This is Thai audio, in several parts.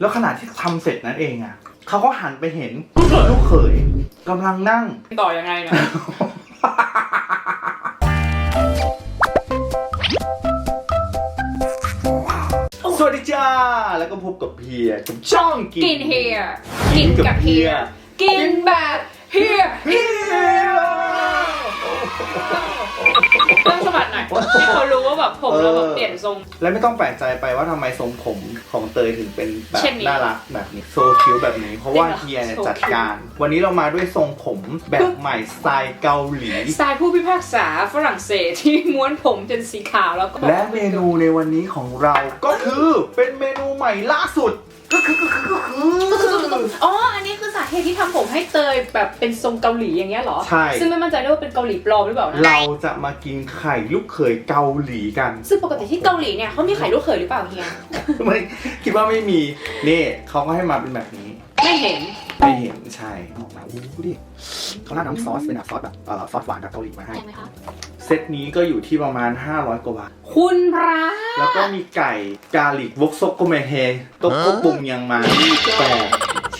แล้วขณะที่ทำเสร็จนั้นเองอะเขาก็หันไปเห็นลูกเขยกำลังนั่ง ต่อยังไงเนี่ยสวัสดีจ้า แล้วก็พบกับเพียกับช่องกินกินเฮียกินกับเฮียกินแบบเฮียเฮียเริ่มสะบัดหน่ อยให้เขารู้ว่าแบบผมเราแบบเปลี่ยนทรง และไม่ต้องแปลกใจไปว่าทำไมทรงผมของเตยถึงเป็นแบบเช่นนี้น่ารักแบบนี้โซคิวแบบนี้ เพราะว่าจริงเหรอเฮียเนี่ยโซคิ้วจัดการ วันนี้เรามาด้วยทรงผมแบบใหม่สไตล์เกาหลี สไตล์ผู้พิพากษาฝรั่งเศสที่ม้วนผมจนสีขาวแล้วก็และเมนูในวันนี้ของเราก็คือเป็นเมนูใหม่ล่าสุด ก็คือก็คือก็คืออ๋อ อันนี้คือสาเหตุที่ทำผม ให้เตยแบบเป็นทรงเกาหลีอย่างเงี้ยเหรอ ใช่ ซึ่งไม่มั่นใจด้วยว่าเป็นเกาหลีปลอมหรือเปล่านะ เราจะมากินไข่ลูกเขยเกาหลีกัน ซึ่งปกติที่เกาหลีเนี่ยเขามีไข่ลูกเขยหรือเปล่าเฮีย ไม่คิดว่าไม่มีนี่เขาก็ให้มาเป็นแบบนี้ ไม่เห็น ไม่เห็นใช่ออกมาอู้ดูดิเขาราดน้ำซอสเป็นแบบซอสแบบเอ่อซอสหวานแบบเกาหลีมาให้ใช่ไหมคะ เซตนี้ก็อยู่ที่ประมาณ 500 กว่าบาท คุณพระ แล้วก็มีไก่กาลิกวกซกโกเมเฮตกกุบุงยังมาแปด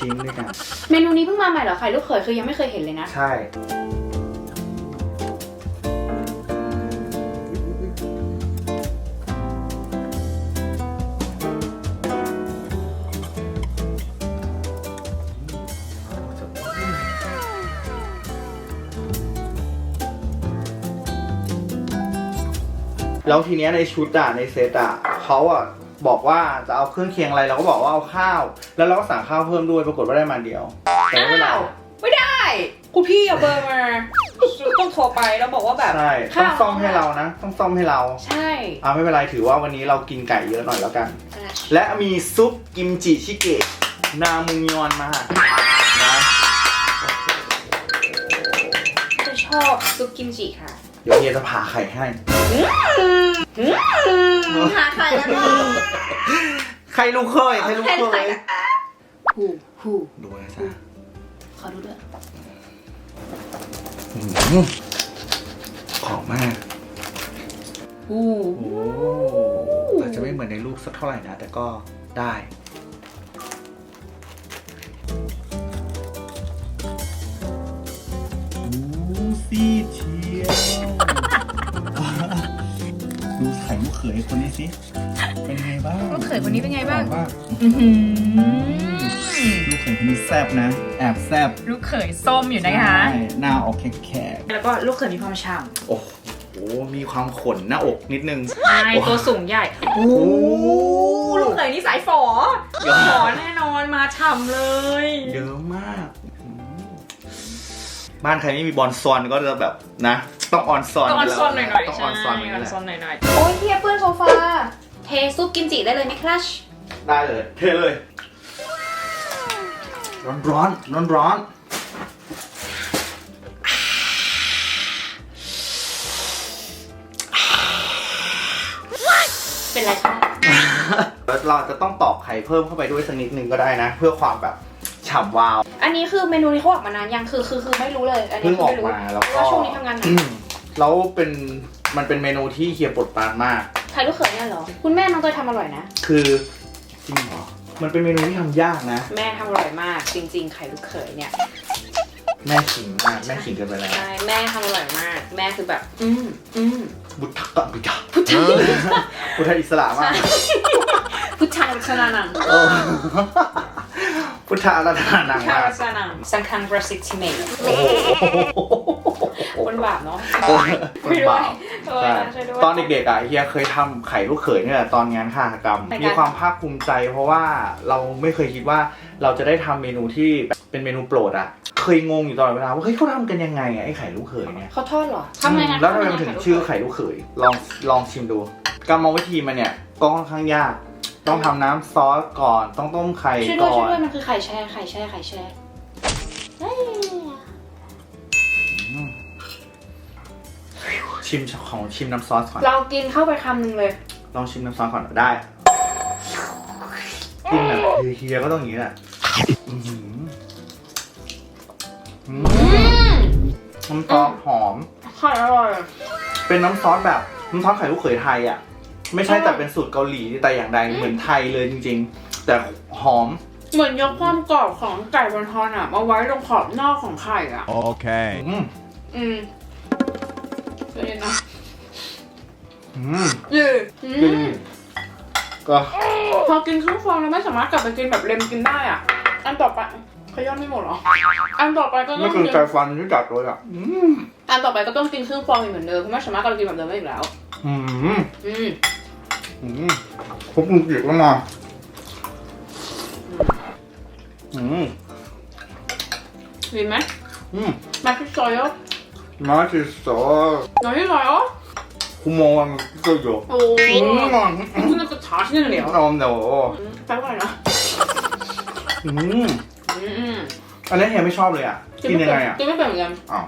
ชิ้นด้วยกัน เมนูนี้เพิ่งมาใหม่เหรอไข่ลูกเขยคือยังไม่เคยเห็นเลยนะ ใช่แล้วทีเนี้ยในชุดอะในเซตอะเขาอะ บอกว่าจะเอาเครื่องเคียงอะไรเราก็บอกว่าเอาข้าว แล้วเราก็สั่งข้าวเพิ่มด้วยปรากฏว่าได้มาเดียวแต่ไม่เป็นไร อ้าว ไม่ได้ คุณพี่เอาเบอร์มา ต้องโทรไปแล้วบอกว่าแบบใช่ ต้องซ่อมให้เรานะ ต้องซ่อมให้เราใช่อ่าไม่เป็นไรถือว่าวันนี้เรากินไก่เยอะหน่อยแล้วกัน และมีซุปกิมจิชิเกะนามุงยอนมานะจะชอบซุปกิมจิค่ะ เดี๋ยวเฮียจะผ่าไข่ให้ หาไข่แล้วนะไข่ลูกเคยไข่ลูกเคยหูหูดูนะจ๊ะขอดูด้วยอื้อหือขอบมาก หูโอ้อาจจะไม่เหมือนในรูปสักเท่าไหร่นะ แต่ก็ได้ดูซีเยคนนี้สิ เป็นไงบ้างลูกเขยคนนี้เป็นไงบ้างบอกว่าอื้อหือลูกเขยคนนี้แซบนะ แอบแซบลูกเขยส้มอยู่นะคะ ใช่หน้าออกแขกแล้วก็ลูกเขยมีความฉ่ๆโอ้โห มีความขนหน้าอกนิดนึงำใช่ตัวสูงใหญ่ โอ้โห ลูกเขยนี่สายฝอฝอแน่นอนมาฉ่ำเลย เยอะมากอืม บ้านใครไม่มีบอลซอนก็จะแบบนะ ต้องออนซอนต้องออนซอนหน่อยๆต้องใช่ออนซอนอนี่อนแหละซอนหน่อยๆโอ้ยเทียเปื้อนโซฟา เทซุปกิมจิได้เลยไหมครัชได้เลยเทเลย ร้อนร้อนร้อนร้อนเป็นไรคะๆเราจะต้องตอกไข่เพิ่มเข้าไปด้วยสักนิดนึงก็ได้นะ เพื่อความแบบ ฉ่ำวาว อันนี้คือเมนูนี้เขาออกมานานยังคือคือคือไม่รู้เลยอันนี้เพิ่งออกไม่รู้มาแล้วเพก็ราะว่าช่วงนี้ทำงานหนักอืมแล้วเป็นมันเป็นเมนูที่เฮียโปรดปรานมากไข่ลูกเขยเนี่ยเหรอ คุณแม่น้องเตยทำอร่อยนะ คือจริงเหรอ มันเป็นเมนูที่ทำยากนะ แม่ทำอร่อยมาก จริง ๆ ไข่ลูกเขยเนี่ย แม่ขิงมาก แม่ขิงเกินไปแล้ว ใช่ แม่ทำอร่อยมาก แม่คือแบบ อืมอืมบุตรกะบิดาพุทธพุทธอิสระมากพุทธังรัชนานังโอ้ พุทธอาราธนานังพุทธังมากรัชนานังสังฆังประสิทธิเมตโอ้โหคนบาปเนาะคนบาปช่วยใช่ด้วยช่วยด้วยตอนเด็กๆอะเฮียเคยทำไข่ลูกเขยเนี่ยแหละตอนงานฆาตกรรมในการมีความภาคภูมิใจ เพราะว่าเราไม่เคยคิดว่าเราจะได้ทำเมนูที่เป็นเมนูโปรดอะ เคยงงอยู่ตลอดเวลาว่าเฮ้ยเขาทำกันยังไงอะไอ้ไข่ลูกเขยเนี่ย เขาทอดเหรอทำไงนะแล้วทำไมมันถึงชื่อไข่ลูกเขยลองลองชิมดูกรรมวิธีมันเนี่ยก็ค่อนข้างยาก ต้องทำน้ำซอสก่อน ต้องต้มไข่ช่วยด้วยก่อช่วยนด้วยมันคือไข่แช่ไข่แช่ไข่แช่เอ้ยชิมของชิมน้ำซอสก่อน เรากินเข้าไปคำหนึ่งเลย ลองชิมน้ำซอสก่อนได้กินแบบเฮียๆก็ต้องอย่างนี้แหละอื้อหืออืมอืมน้ำซอสหอม ไข่อร่อย เป็นน้ำซอสแบบน้ำซอสไข่ลูกเขยไทยอะ ไม่ใช่แต่เป็นสูตรเกาหลีแต่อย่างใดเหมือนไทยเลยจริง ๆ แต่หอม เหมือนยกความกรอบของไก่บอนทอนอะมาไว้ตรงขอบนอกของไข่อะ Okay. อืมอืมเดี๋ยวนะอืมเย่อืกินมก็พอกินครึ่งฟองแล้วไม่สามารถกลับไปกินแบบเล็มกินได้อะ อันต่อไปขย้อนไม่หมดเหรอ อันต่อไปก็ต้ไม่องคือกินใจฟันที่จัดเลยอะอืมอันต่อไปก็ต้องกินครึ่งฟองอีกเหมือนเดิมเพราะไม่สามารถกลับไปกินแบบเดิมได้อีกแล้ว อืมอืมอืม ครบลูกเกียกแล้วมาอืมดีไหมอืมมาที่ซอยอะมาที่สอมาที่ซอยอะคุโมงก็อยู่โอ้อืมคุณน่าจะถาชิ่นเหนียวเอาเดี๋ยวแปลว่าอะไรนะอืมอืมอืมอันนี้เฮียไม่ชอบเลยอะ กินยังไงอะ กินไม่เป็นเหมือนกันอ้าว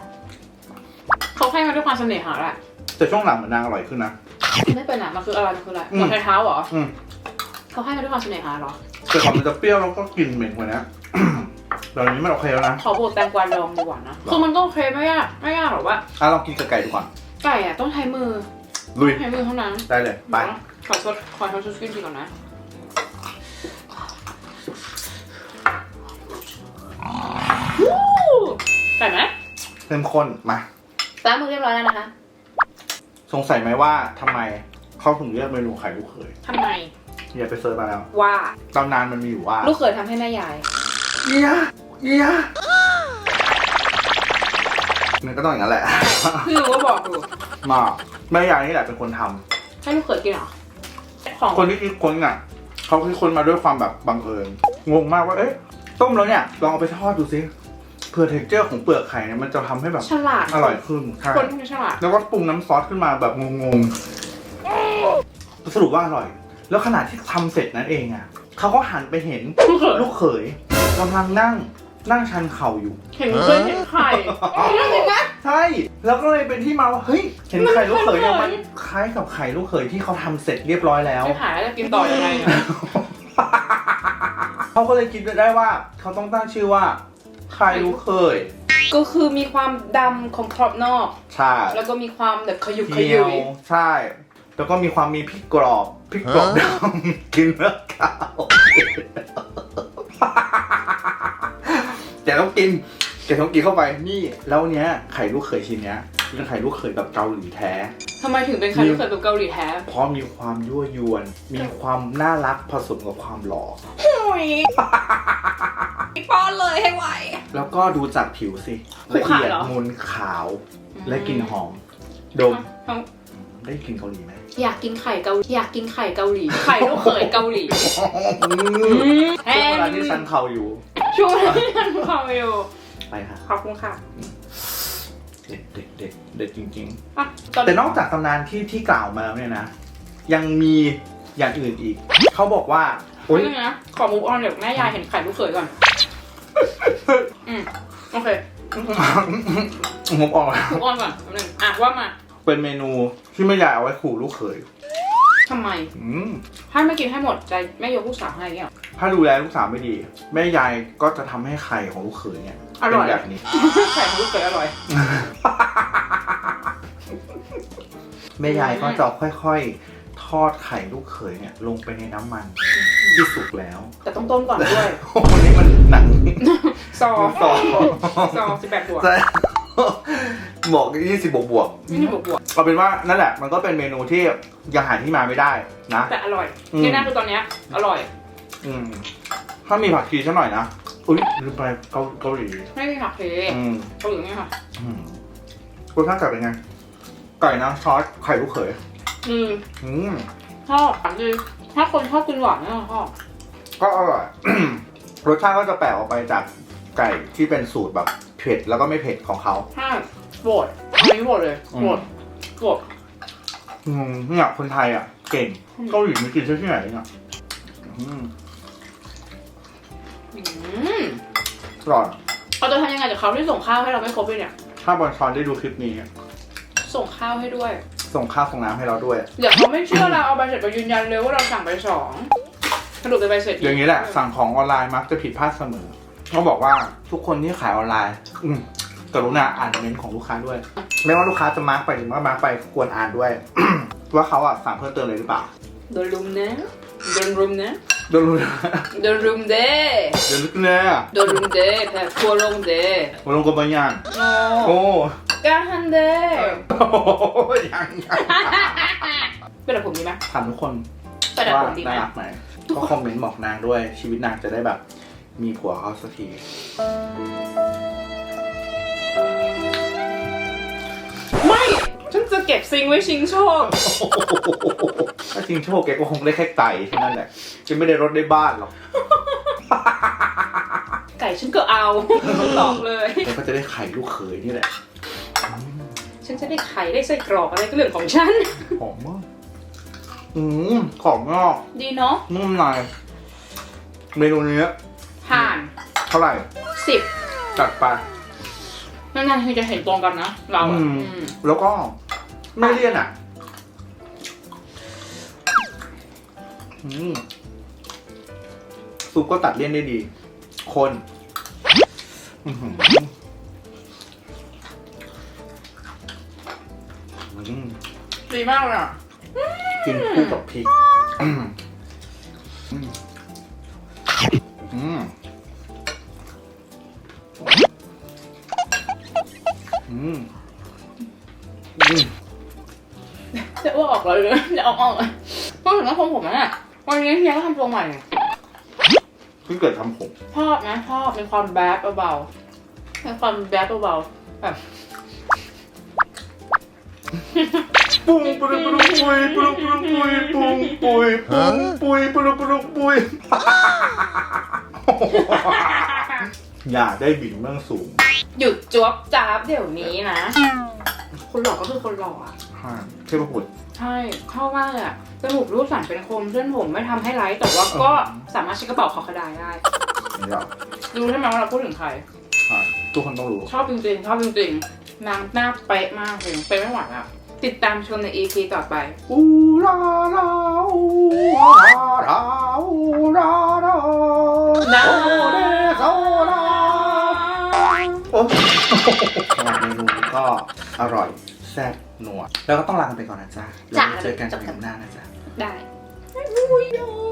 เขาให้มาด้วยความเสน่หาแหละแต่ช่วงหลังเหมือนนางอร่อยขึ้นนะ ไม่เป็นอะมันคืออะไรมันคืออะไรอืม หัวไชเท้าเหรออืมเขาให้มาด้วยความเสน่หาเหรอแต่ของมันจะเปรี้ยวแล้วก็กลิ่นเหม็นกว่านี้แต่อันนี้มันโอเคแล้วนะ ขอบดแตงกวาดองดีกว่านะคือมันก็โอเคไม่ยากไม่ยากหรอกว่าอะลองกินกับไก่ดูก่อน ไก่อะต้องใช้มือลุย ใช้มือเท่านั้นได้เลย ไป ขอทดขอทดชุดกินก่อนนะใส่ไหมเข้มข้น มา ล้างมือเรียบร้อยแล้วนะคะ สงสัยไหมว่าทำไมเขาถึงเรียกเมนูไข่ลูกเขยทำไมอย่าไปเซิร์ชมาแล้วว่าตำนานมันมีอยู่ว่าลูกเขยทำให้แม่ยายเยียเยียมันก็ต้องอย่างนั้นแหละพี่รู้ว่าบอกอยู่มาแม่ยายนี่แหละเป็นคนทำให้ลูกเขยกินเหรอของคนที่คิดคนอะเขาคิดคนมาด้วยความแบบบังเอิญงงมากว่าเอ๊ะต้มแล้วเนี่ยลองเอาไปทอดดูสิ เพื่อเท็กเจอร์ของเปลือกไข่เนี่ยมันจะทำให้แบบฉลาดอร่อยขึ้นใช่คนที่มันฉลาด แล้วก็ปรุงน้ำซอสขึ้นมาแบบงงๆสรุปว่าอร่อย แล้วขณะที่ทำเสร็จนั้นเองอะเขาก็หันไปเห็นลูกเขยลูกเขยกำลังนั่งนั่งชันเข่าอยู่ เห็นเคยเห็นไข่นั่นเห็นไหม ใช่ แล้วก็เลยเป็นที่มาว่าเฮ้ยเห็นไข่ลูกเขยเนี่ยมัมันนคล้ายกับไข่ลูกเขยที่เขาทำเสร็จเรียบร้อยแล้ว ไม่ขายแล้วจะกินต่อยังไงเนี่ยเขาก็เลยคิดได้ว่าเขาต้องตั้งชื่อว่า ไข่ลูกเขยก็คือมีความดำของขอบนอก ใช่แล้วก็มีความแบบขยุกขเคี้ยุยวยใช่ แล้วก็มีความมีพริกกรอบพริกกรอบดำกินแล้วขาวแกต้องกินแกต้องกินเข้าไปนี่ แล้วเนี้ยไข่ลูกเขยชิ้นเนี้ยเป็นไข่ลูกเขยแบบเกาหลีแท้ ทำไมถึงเป็นไข่ลูกเขยแบบเกาหลีแท้เพราะมีความยั่วยวน มีความน่ารักผสมกับความหล่อโอ้ย ป้อนเลยให้ไหว แล้วก็ดูจากผิวสิขูละขาเอียดเหรอ มูลขาวและกลิ่นหอม ดมได้กลิ่นเกาหลีไหมอยากกินไข่เกาหลีอยากกินไข่เกาหลี ไข่ลูกเขยเกาหลีแฮช่วงเวลามที่ฉันเข่าอยู่ ช่วงที่ฉันฟังอยู่ไปค่ะ ขอบคุณค่ะเด็ดเด็ดเด็ดเด็ดจริง อะๆแต่นอกจากตำนานที่ที่กล่าวมาแล้วเนี่ยนะ ยังมีอย่างอื่นอีก เขาบอกว่าโอ้โอ๊ยยนะขอมูฟออนเดี๋ยวแม่ยายเห็นไข่ลูกเขยก่อน อืมโอเคผมออกแล้วมูฟออนก่อนแป๊บนึงอะว่ามาเป็นเมนูที่ไม่อยากเอาไว้ขู่ลูกเขยทำไม อืมถ้าไม่กินให้หมดใจแม่ยกลูกสาวให้เงี้ยเหรอถ้าดูแลลูกสาวไม่ดี แม่ยายก็จะทำให้ไข่ของลูกเขยเนี่ยอร่เป็อย นแบบนี้ ไข่ของลูกเขยอร่อย แม่ยายก็จะค่อยๆ ทอดไข่ลูกเขยเนี่ย ลงไปในน้ำมัน ที่สุกแล้วแต่ต้องต้มก่อนด้วยโอ้โหนี่มันหนังซอสองซอสิบแปดบวกใช่บอกยี่สิบบวกบวกนี่บวกบวกเอาเป็นว่านั่นแหละ มันก็เป็นเมนูที่ยังหาที่มาไม่ได้นะแต่อร่อยอืมที่น่าคือตอนเนี้ยอร่อย อืมถ้ามีผักชีสักหน่อยนะอุ้ยลืมไปเกาเกาหลีไม่มีผักเทอืมเกาหลีไม่ค่ะอืมรสชาติไก่เป็นไงไก่นะซอสไข่ลูกเขยอืมอืมชอบอะคือ ถ้าคนชอบกินหวานเนี่ยชอบก็อร่อย รสชาติก็จะแปลกออกไปจากไก่ที่เป็นสูตรแบบเผ็ดแล้วก็ไม่เผ็ดของเขาใช่โหวตอันนี้โหวตเลยอืมโหวตโหวตอืมเนี่ยคนไทยอะ เก่งอืมเกาหลีมันกินที่ไหนเนี่ยอืมอืมอร่อยเราจะทำยังไงกับเขาที่ส่งข้าวให้เราไม่ครบเลยเนี่ย ถ้าบอลชอนได้ดูคลิปนี้ ส่งข้าวให้ด้วย ส่งข้าวส่งน้ำให้เราด้วย เดี๋ยวเขาไม่เชื่อเราเอาใบเสร็จไปยืนยันเลยว่าเราสั่งไปสองสรุปเป็นใบเสร็จอย่างนี้แหละ สั่งของออนไลน์มักจะผิดพลาดเสมอเขาบอกว่าทุกคนที่ขายออนไลน์ อืมกรุณาอ่านเมนต์ของลูกค้าด้วย ไม่ว่าลูกค้าจะมาร์กไปหรือว่ามาร์กไปควรอ่านด้วย ว่าเขาอะสั่งเพิ่มเติมเลยหรือเปล่าโดนรุมนะโดนรุมนะโดนรู้นะโดนรุมเด้เดี๋ยวลึกแน่โดนรุมเด้แพ้ทัวร์ลงเด้มาลงกับบางอย่างโอ้โอ้ กาฮันเด้โหยังยังเป็นแบบผมดีไหมถามทุกคนเป็นแบบว่าผมดีไหมน่ารักไหมก็คอมเมนต์บอกนางด้วย ชีวิตนางจะได้แบบ มีผัวเขาสักทีไม่ ฉันจะเก็บซิงไว้ชิงโชค ถ้าจริงโชคแกก็คงได้แค่ไก่แค่นั้นแหละจะไม่ได้รถได้บ้านหรอกไก่ฉันก็เอา บอกเลย แกก็จะได้ไข่ลูกเขยนี่แหละ ฉันจะได้ไข่ได้ไส้กรอกอะไรก็เรื่องของฉัน หอมมากอืมขอบงอกดีเนาะนุ่มในเมนูนี้ผ่านเท่าไหร่ สิบจัดไปนานๆทีจะเห็นตรงกันนะ เราอะอืมอืมแล้วก็ไม่เลี่ยนอะ อืมซุปก็ตัดเลี่ยนได้ดี คน อื้อหืออื ดีมากเลยอะกินคู่กับพริกอืมอืมอืมอืมอืมจะอ้วกออกเลยจะเอาออกเลยพูดถึงว่าผมผมนะวันนี้เฮียก็ทำตัวใหม่เพิ่งเกิดทำผมชอบนะชอบมีความแบดเบาๆมีความแบดเบาๆแบบ ปุ้งปุ้งปุ้งปุ้ยปุ้งปุ้งปุ้ยปุ้งปุ้ยปุ้งปุ้ยปุ้งปุ้งปุ้ยอย่าได้บินเมืองสูง หยุดจวบจ้าบเดี๋ยวนี้นะ คนหล่อก็คือคนหล่ออะเทพบุตรใช่ชอบมากเลยอะจมูกรูปสันเป็นคมเส้นผมไม่ทำให้ไร้แต่ว่าก็อืมสามารถใช้กระเป๋าขอขดายได้นี่หรอรู้ใช่ไหมว่าเราพูดถึงใครใช่ทุกคนต้องรู้ ชอบจริงๆชอบจริงๆนางหน้าเป๊ะมากเลยเป๊ะไม่ไหวอะ ติดตามชมใน EP ต่อไป อูลาลาอูลาลาอูลาลานะ โอเดโซลาโอ้สำหรับเมนูก็อร่อยแซ่บหนวด แล้วก็ต้องลากันไปก่อนนะจ๊ะแล้วเจอกันในคลิปหน้านะจ๊ะ ได้ ไม่รู้